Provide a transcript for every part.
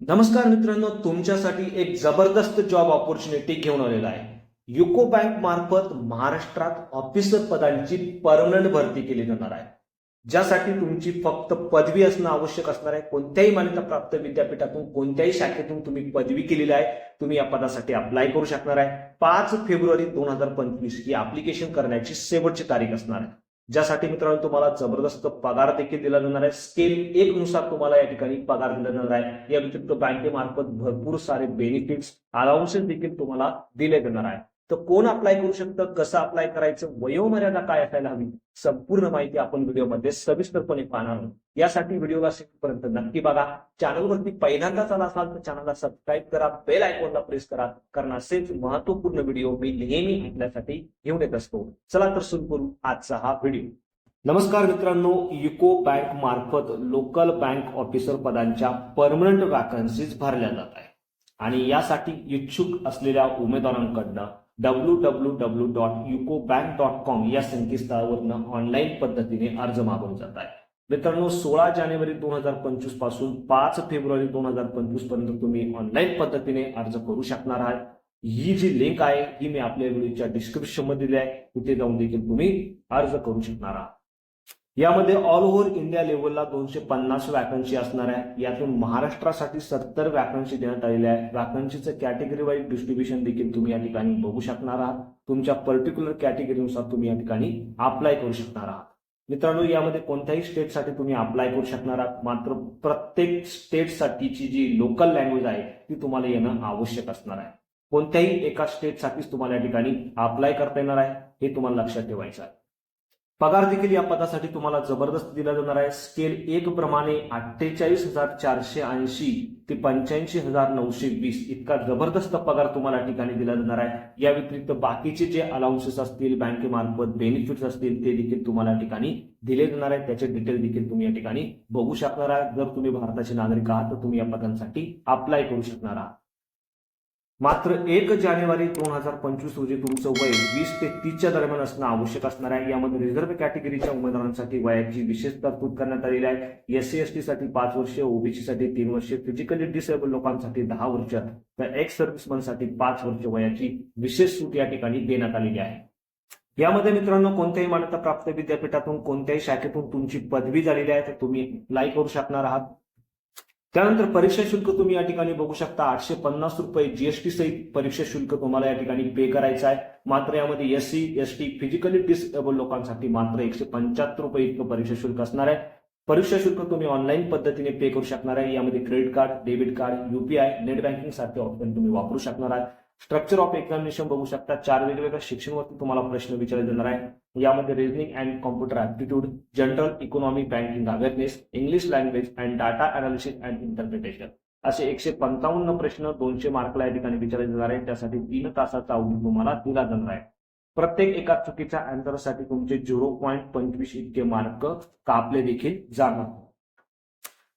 नमस्कार मित्रांनो तुमच्यासाठी एक जबरदस्त जॉब ऑपॉर्च्युनिटी घेऊन आलेला आहे. युको बँक मार्फत महाराष्ट्रात ऑफिसर पदांची परमनंट भरती केली जाणार आहे. ज्यासाठी तुमची फक्त पदवी असणं आवश्यक असणार आहे. कोणत्याही मान्यताप्राप्त विद्यापीठातून कोणत्याही शाखेतून तुम्ही पदवी केलेली आहे तुम्ही या पदासाठी अप्लाय करू शकणार आहे. पाच फेब्रुवारी दोन हजार पंचवीस ही अप्लिकेशन करण्याची शेवटची तारीख असणार आहे. ज्यासाठी मित्रांनो तुम्हाला जबरदस्त पगार देखील दिला जाणार आहे. स्केल एक नुसार तुम्हाला या ठिकाणी पगार दिला जाणार आहे. या व्यतिरिक्त बँकेमार्फत भरपूर सारे बेनिफिट्स अलाउन्सेस देखील तुम्हाला दिले जाणार आहे. तर कोण अप्लाय करू शकतं कसं अप्लाय करायचं वयोमर्यादा काय असायला हवी संपूर्ण माहिती आपण व्हिडिओमध्ये सविस्तरपणे पाहणार आहोत. यासाठी व्हिडिओला शेवटपर्यंत नक्की बघा. चॅनलवरती पहिल्यांदाच आला असाल तर चॅनलला सबस्क्राईब करा बेल आयकॉनला प्रेस करा कारण असेच महत्त्वपूर्ण व्हिडिओ मी नेहमी आपल्यासाठी घेऊन येत असतो. चला तर सुरू करू आजचा हा व्हिडिओ. नमस्कार मित्रांनो युको बँक मार्फत लोकल बँक ऑफिसर पदांच्या परमनंट वॅकन्सीज भरल्या जात आहे आणि यासाठी इच्छुक असलेल्या उमेदवारांकडनं W W W dot UCO bank dot com या संकेतस्थळावरनं ऑनलाईन पद्धतीने अर्ज मागवला जात आहे मित्रांनो सोळा जानेवारी दोन हजार पंचवीसपासून पाच फेब्रुवारी दोन हजार पंचवीसपर्यंत तुम्ही ऑनलाईन पद्धतीने अर्ज करू शकणार आहात. ही जी लिंक आहे ही मी आपल्या व्हिडिओच्या डिस्क्रिप्शनमध्ये दिली आहे. तिथे जाऊन देखील तुम्ही अर्ज करू शकणार आहात. यामध्ये ऑल ओव्हर इंडिया लेवलला दोनशे पन्नास वॅकन्सी असणार आहे. यातून महाराष्ट्रासाठी सत्तर वॅकन्सी देण्यात आलेल्या आहे. वॅकन्सीचं कॅटेगरी वाईज डिस्ट्रीब्युशन देखील तुम्ही या ठिकाणी बघू शकणार आहात. तुमच्या पर्टिक्युलर कॅटेगरीनुसार तुम्ही या ठिकाणी अप्लाय करू शकणार आहात. मित्रांनो यामध्ये कोणत्याही स्टेटसाठी तुम्ही अप्लाय करू शकणार आहात. मात्र प्रत्येक स्टेटसाठीची जी लोकल लँग्वेज आहे ती तुम्हाला येणं आवश्यक असणार आहे. कोणत्याही एका स्टेटसाठीच तुम्हाला या ठिकाणी अप्लाय करता येणार आहे हे तुम्हाला लक्षात ठेवायचं आहे. पगार देखील या पदासाठी तुम्हाला जबरदस्त दिला जाणार आहे. स्केल एक प्रमाणे अठ्ठेचाळीस हजार चारशे ऐंशी ते पंच्याऐंशी हजार नऊशे वीस इतका जबरदस्त पगार तुम्हाला ठिकाणी दिला जाणार आहे. या व्यतिरिक्त बाकीचे जे अलाउन्सेस असतील बँकेमार्फत बेनिफिट्स असतील ते देखील तुम्हाला ठिकाणी दिले जाणार आहे त्याचे डिटेल देखील तुम्ही या ठिकाणी बघू शकणार आहात. जर तुम्ही भारताचे नागरिक आहात तर तुम्ही या पदांसाठी अप्लाय करू शकणार आहात. मात्र एक जानेवारी दोन हजार पंचवीस रोजी तुमचं वय वीस ते तीसच्या दरम्यान असणं आवश्यक असणार आहे. यामध्ये रिझर्व्ह कॅटेगरीच्या उमेदवारांसाठी वयाची विशेष तरतूद करण्यात आलेली आहे. एस सी एस टी साठी पाच वर्षे ओबीसी साठी तीन वर्षे फिजिकली डिसेबल लोकांसाठी दहा वर्ष तर एक्स सर्व्हिसमनसाठी पाच वर्ष वयाची विशेष सूट या ठिकाणी देण्यात आलेली आहे. यामध्ये मित्रांनो कोणत्याही मान्यता प्राप्त विद्यापीठातून कोणत्याही शाखेतून तुमची पदवी झालेली आहे तर तुम्ही अप्लाय करू शकणार आहात. त्यानंतर परीक्षा शुल्क तुम्ही या ठिकाणी बघू शकता. आठशे पन्नास रुपये जीएसटी सहित परीक्षा शुल्क तुम्हाला या ठिकाणी पे करायचं आहे. मात्र यामध्ये S C S T physically disable लोकांसाठी मात्र एकशे पंच्याहत्तर रुपये इतकं परीक्षा शुल्क असणार आहे. परीक्षा शुल्क तुम्ही ऑनलाईन पद्धतीने पे करू शकणार आहे. यामध्ये credit card debit card UPI net banking सारखे ऑप्शन तुम्ही वापरू शकणार आहात. स्ट्रक्चर ऑफ एक्झामिनेशन बघू शकता. चार वेगवेगळ्या शिक्षणवरती तुम्हाला प्रश्न विचारले जाणार आहे यामध्ये reasoning and computer aptitude general economy banking awareness English language and data analysis and interpretation असे एकशे पंचावन्न प्रश्न दोनशे मार्कला या ठिकाणी विचारले जाणार आहे त्यासाठी तीन तासाचा अवधी तुम्हाला दिला जाणार आहे. प्रत्येक एका चुकीच्या अँसरसाठी तुमचे झिरो पॉईंट पंचवीस इतके मार्क कापले देखील जाणार.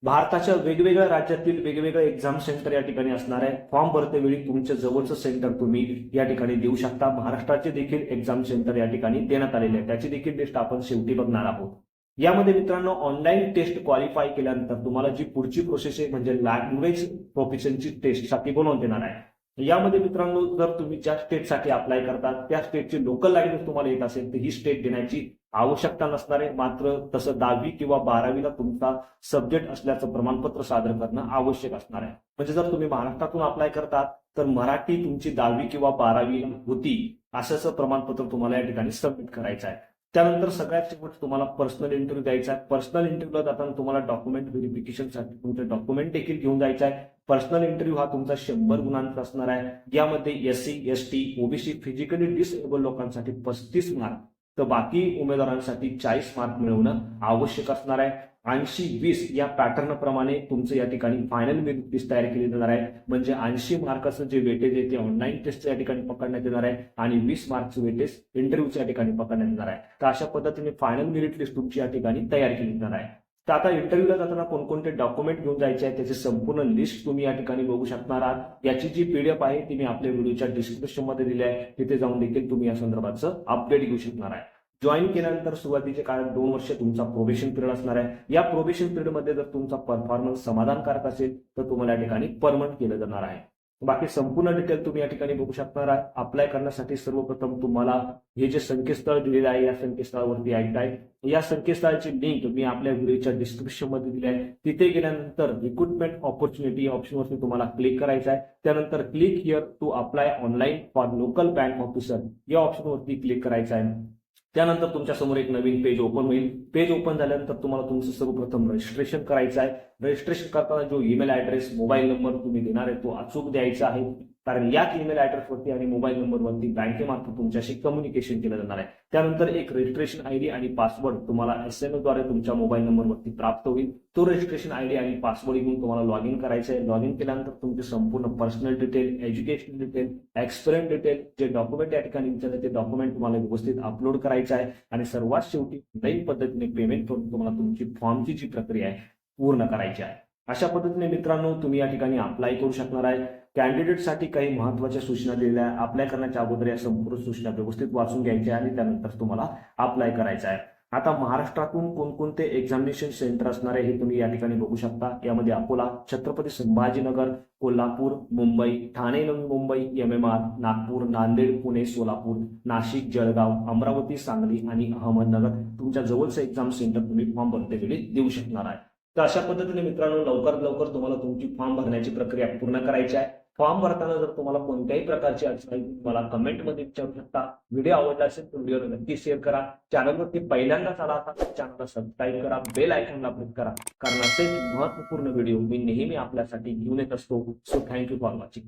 भारताच्या वेगवेगळ्या राज्यातील वेगवेगळे एक्झाम सेंटर या ठिकाणी असणार आहे. फॉर्म भरतेवेळी तुमच्या जवळचं सेंटर तुम्ही या ठिकाणी देऊ शकता. महाराष्ट्राचे देखील एक्झाम सेंटर या ठिकाणी देण्यात आलेले आहे त्याची देखील लिस्ट आपण शेवटी बघणार आहोत. यामध्ये मित्रांनो ऑनलाईन टेस्ट क्वालिफाय केल्यानंतर तुम्हाला जी पुढची प्रोसेस आहे म्हणजे लँग्वेज प्रोफेशनची टेस्टसाठी बोलवून देणार आहे. यामध्ये मित्रांनो जर तुम्ही ज्या स्टेटसाठी अप्लाय करतात त्या स्टेटची लोकल लँग्वेज तुम्हाला येत असेल तर ही स्टेट देण्याची आवश्यकता नसणार आहे. मात्र तसं दहावी किंवा बारावीला तुमचा सब्जेक्ट असल्याचं प्रमाणपत्र सादर करणं आवश्यक असणार आहे. म्हणजे जर तुम्ही महाराष्ट्रातून अप्लाय करतात तर मराठी तुमची दहावी किंवा बारावी होती असं प्रमाणपत्र तुम्हाला या ठिकाणी सबमिट करायचं आहे. त्यानंतर सगळ्यात शेवट तुम्हाला पर्सनल इंटरव्ह्यू द्यायचा आहे. पर्सनल इंटरव्ह्यूला जाताना तुम्हाला डॉक्युमेंट व्हेरिफिकेशनसाठी तुमचे डॉक्युमेंट देखील घेऊन जायचं आहे. पर्सनल इंटरव्ह्यू हा तुमचा शंभर गुणांचा असणार आहे. यामध्ये S C S T OBC physically disable लोकांसाठी पस्तीस मार्क तर बाकी उमेदवारांसाठी चाळीस मार्क मिळवणं आवश्यक असणार आहे. ऐंशी वीस या पॅटर्न प्रमाणे तुमचं या ठिकाणी फायनल मेरिट लिस्ट तयार केली जाणार आहे. म्हणजे ऐंशी मार्काचं जे वेटेज आहे ते ऑनलाईन टेस्ट या ठिकाणी पकडण्यात येणार आहे आणि वीस मार्कचं वेटेज इंटरव्ह्यूच्या ठिकाणी पकडण्यात येणार आहे. तर अशा पद्धतीने फायनल मेरिट लिस्ट तुमची या ठिकाणी तयार केली जाणार आहे. तर आता इंटरव्ह्यूला जाताना कोणकोणते डॉक्युमेंट घेऊन जायचे आहे त्याची संपूर्ण लिस्ट तुम्ही या ठिकाणी बघू शकणार आहात. याची जी पीडीएफ आहे ती मी आपल्या व्हिडिओच्या डिस्क्रिप्शनमध्ये दिली आहे. तिथे जाऊन देखील तुम्ही या संदर्भाचं अपडेट घेऊ शकणार आहे. जॉईन केल्यानंतर सुरुवातीचे कारण दोन वर्ष तुमचा प्रोबेशन पिरियड असणार आहे. या प्रोबेशन पिरियडमध्ये जर तुमचा परफॉर्मन्स समाधानकारक असेल तर तुम्हाला या ठिकाणी परमनंट केलं जाणार आहे. बाकी संपूर्ण डिटेल तुम्ही या ठिकाणी बघू शकणार आहात अप्लाय करण्यासाठी सर्वप्रथम तुम्हाला हे जे संकेतस्थळ दिलेलं आहे या संकेतस्थळावरती ऐकताय या संकेतस्थळाची लिंक मी आपल्या व्हिडिओच्या डिस्क्रिप्शनमध्ये दिली आहे. तिथे गेल्यानंतर रिक्रुटमेंट ऑपॉर्च्युनिटी ऑप्शनवरती तुम्हाला क्लिक करायचं आहे. त्यानंतर click here to apply online for local bank officer या ऑप्शनवरती क्लिक करायचं आहे. त्यानंतर तुमच्यासमोर एक नवीन पेज ओपन होईल. पेज ओपन झाल्यानंतर तुम्हाला तुमचं सर्वप्रथम रजिस्ट्रेशन करायचं आहे. रजिस्ट्रेशन करताना जो ईमेल ऍड्रेस मोबाईल नंबर तुम्ही देणार आहे तो अचूक द्यायचा आहे. कारण याच ईमेल ऍड्रेसवरती आणि मोबाईल नंबरवरती बँकेमार्फत तुमच्याशी कम्युनिकेशन केलं जाणार आहे. त्यानंतर एक रजिस्ट्रेशन आयडी आणि पासवर्ड तुम्हाला एस एमद्वारे तुमच्या मोबाईल नंबरवरती प्राप्त होईल. तो रजिस्ट्रेशन आयडी आणि पासवर्ड घेऊन तुम्हाला लॉग इन करायचं आहे. लॉग इन केल्यानंतर तुमचे संपूर्ण personal detail education detail experience detail जे डॉक्युमेंट या ठिकाणी विचारले ते डॉक्युमेंट तुम्हाला व्यवस्थित अपलोड करायचं आहे. आणि सर्वात शेवटी ऑनलाईन पद्धतीने पेमेंट करून तुम्हाला तुमची फॉर्मची जी प्रक्रिया आहे पूर्ण करायची आहे. अशा पद्धतीने मित्रांनो तुम्ही या ठिकाणी अप्लाय करू शकणार आहे. कॅन्डिडेटसाठी काही महत्त्वाच्या सूचना दिलेल्या आहे अप्लाय करण्याच्या अगोदर या संपूर्ण सूचना व्यवस्थित वाचून घ्यायच्या आणि त्यानंतर तुम्हाला अप्लाय करायचं आहे. आता महाराष्ट्रातून कोणकोणते एक्झामिनेशन सेंटर असणार आहे हे तुम्ही या ठिकाणी बघू शकता. यामध्ये Akola Chhatrapati Sambhajinagar Kolhapur Mumbai Thane Navi Mumbai M M R Nagpur Nanded Pune Solapur Nashik Jalgaon Amravati Sangli आणि अहमदनगर. तुमच्या जवळचं एक्झाम सेंटर तुम्ही फॉर्म भरतेवेळी देऊ शकणार आहे. तर अशा पद्धतीने मित्रांनो लवकरात लवकर तुम्हाला तुमची फॉर्म भरण्याची प्रक्रिया पूर्ण करायची आहे. फॉर्म भरताना जर तुम्हाला कोणत्याही प्रकारची अडचण आली, मला कमेंटमध्ये विचारू शकता. व्हिडिओ आवडला असेल तर व्हिडिओ नक्की शेअर करा. चॅनलवरती पहिल्यांदाच आला असाल तर चॅनलला सबस्क्राईब करा. बेल आयकॉनला प्रेस करा. कारण असे महत्त्वपूर्ण व्हिडिओ मी नेहमी आपल्यासाठी घेऊन येत असतो. So thank you for watching